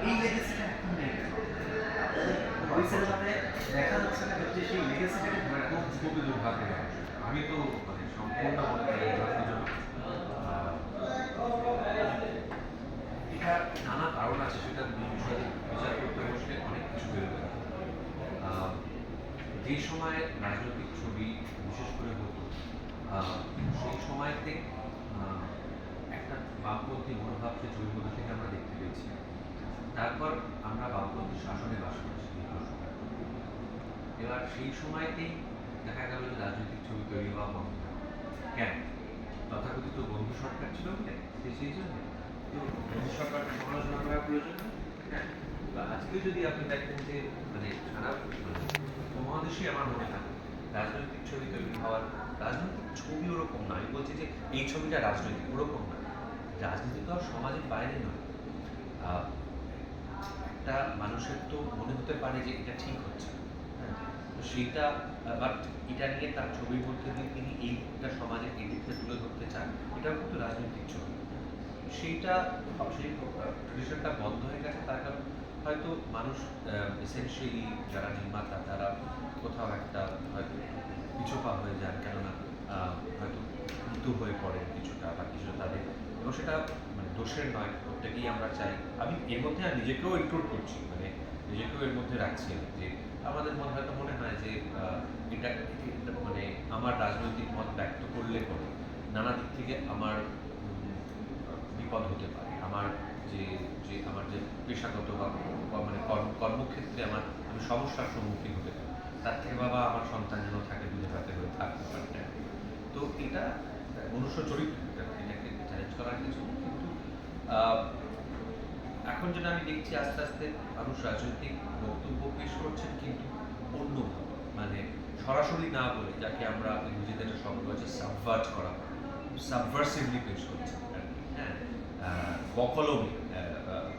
এই লেগেসিটা নেই ওই সিনেমাতে দেখা সেই লেগেসিটাকে ধরে রাখা আমি তো মানে সম্পূর্ণ দুর্ভাগ্যজনক আহ, এটা নানা কারণ আছে সেটা বিষয়ে বিচার করতে বসলে অনেক কিছু বেরোবে আহ, যে সময় রাজনৈতিক ছবি, বিশেষ করে হতো সেই সময়তে একটা বামপন্থী মনোভাব সে ছবির মধ্যে থেকে আমরা দেখতে পেয়েছি? তারপর আমরা বামপন্থী শাসনে বাস করেছি। এবার সেই সময়তেই দেখা গেল যে রাজনৈতিক ছবি তৈরি হওয়া বন্ধ। কেন? তথাকথিত বন্ধু সরকার ছিল বলে? সেই জন্য। তো বন্ধু সরকারকে সমালোচনা করা প্রয়োজন। হ্যাঁ। আজকে যদি আপনি দেখেন যে মানে সারা উপমহাদেশে আমার মনে হয় রাজনৈতিক ছবি তৈরি হওয়ার, রাজনৈতিক ছবি ওরকম না। আমি বলছি যে এই ছবিটা রাজনৈতিক, ওরকম না। রাজনীতি তো আর সমাজের বাইরে নয়। একটা মানুষের তো মনে হতে পারে যে এটা ঠিক হচ্ছে। হ্যাঁ তো সেইটা, বাট এটা নিয়ে তার ছবির মধ্যে দিয়ে তিনি এইটা সমাজের এই দিকটা তুলে ধরতে চান, এটাও কিন্তু রাজনৈতিক ছবি। সেইটা, সেই ট্রেডিশনটা বন্ধ হয়ে গেছে তার কারণ হয়তো মানুষ এসেন্সিয়ালি যারা নির্মাতা, তারা কোথাও একটা হয়তো পিছপা হয়ে যান, কেননা হয়তো মৃত্যু হয়ে পড়ে কিছুটা বা কিছুটা তাদের। এবং সেটা মানে দোষের নয়, প্রত্যেকেই আমরা চাই। আমি এর মধ্যে আর নিজেকেও ইনক্লুড করছি মানে নিজেকেও এর মধ্যে রাখছি যে আমাদের মনে হয়তো মনে হয় যে এটা মানে আমার রাজনৈতিক মত ব্যক্ত করলে পরে নানা দিক থেকে আমার বিপদ হতে পারে। আমার যে যে আমার যে পেশাগত বা মানে কর্ম কর্মক্ষেত্রে আমার আমি সমস্যার সম্মুখীন হতে পারি। তার থেকে বাবা আমার সন্তান যেন থাকে দুধে ভাতে হয়ে থাকতে পারে। তো এটা মনুষ্য চরিত্র। এটা- এটাকে চ্যালেঞ্জ করার কিছু কিন্তু এখন যেটা আমি দেখছি আস্তে আস্তে মানুষ রাজনৈতিক বক্তব্য পেশ করছেন কিন্তু অন্যভাবে মানে সরাসরি না বলে যাকে আমরা ইংরেজিতে একটা শব্দ আছে সাবভার্ট করা। সাবভার্সিভলি পেশ করছেন। আর কি, হ্যাঁ? বকলমে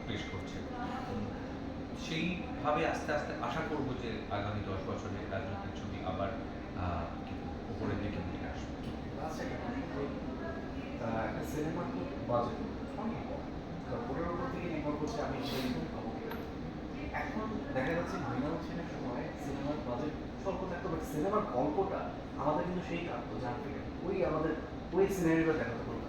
পেশ করছে। সেইভাবে আস্তে আস্তে আশা করব যে আগামী দশ বছরে রাজনৈতিক ছবি আবার উপরের দিকে উঠে আসবে। আচ্ছা বাজেট অনেক উপর নির্ভর করছে আমি খবর এখন দেখা যাচ্ছে সেনের সময় সিনেমার বাজেট সিনেমার গল্পটা আমাদের কিন্তু সেই কাঁদতো জানতে ওই আমাদের ওই সিনারিটা দেখাতে পারব